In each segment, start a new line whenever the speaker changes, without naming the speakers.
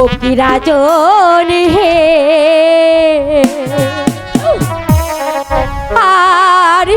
ও বিরাজন হে। আর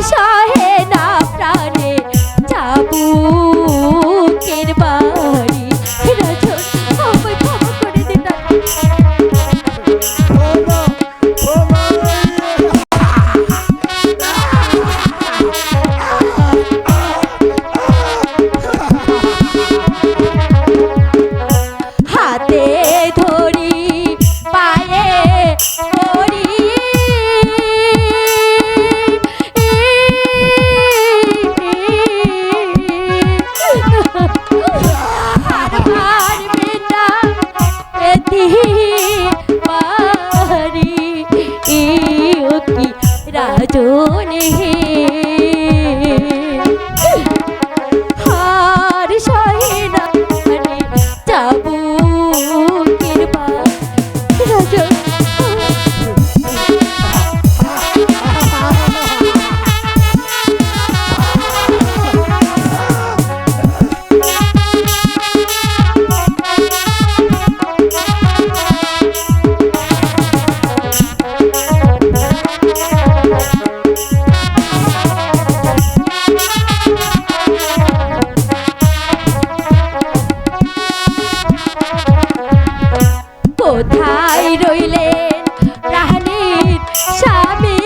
কি রাজন হে কোথায় রইলেন প্রাণীর স্বামী?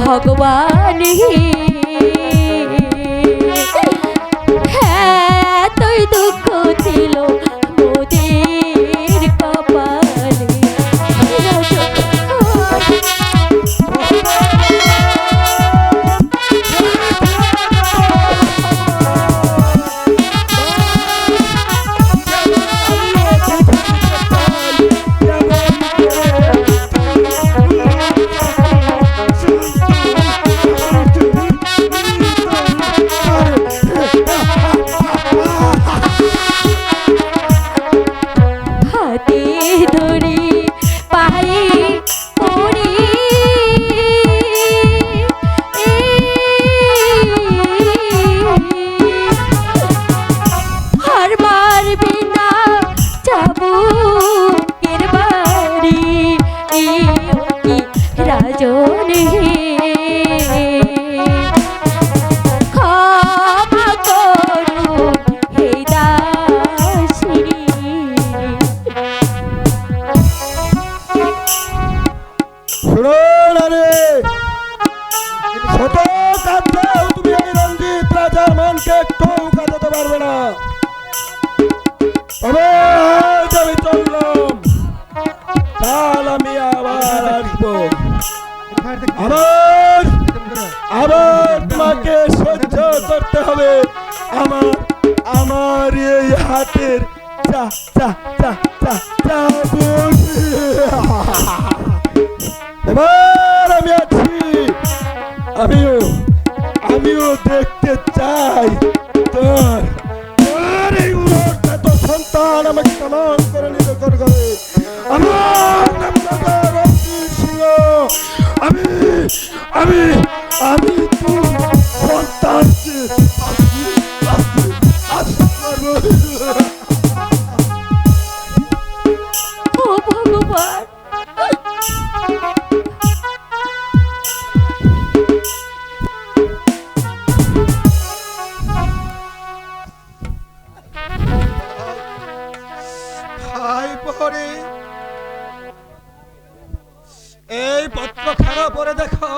ভগবান
মনকে একটু কাঁদাতে পারবে না। তবে আমি চললাম। কাল আমি আবার আসব। আবার আবার তোমাকে সহ্য করতে হবে। আমার আমার এই হাতের চা চা চা চা চা এবার আমি আছি। আমিও। দেখতে চাই তোর তোর তো সন্তান আমাকে কেমন করে নিল করে করে আমার আমি আমি আমি তোর সন্তানকে ভাই পরে। এই পত্র খারাপ পরে দেখো।